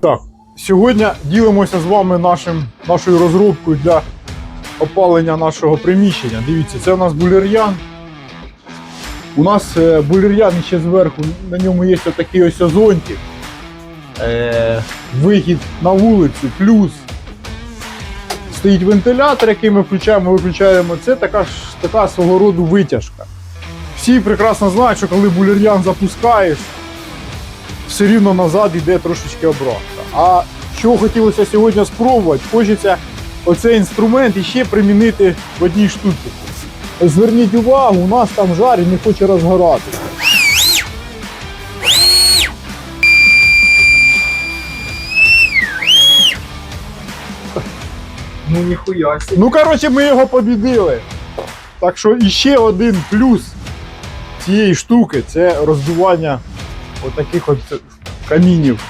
Так, сьогодні ділимося з вами нашим, нашою розробкою для опалення нашого приміщення. Дивіться, це у нас булер'ян. У нас е, булер'ян ще зверху, на ньому є такий ось зонтик. Е, вихід на вулицю, плюс стоїть вентилятор, який ми включаємо, виключаємо. Це така така свого роду витяжка. Всі прекрасно знають, що коли булер'ян запускаєш, все рівно назад йде трошечки обратка. А що хотілося сьогодні спробувати, хочеться оцей інструмент іще примінити в одній штуці. Зверніть увагу, у нас там жар і не хоче розгорати. Ну ніхуя себе. Ну, коротше, ми його побідили. Так що іще один плюс цієї штуки це роздування отаких от камінів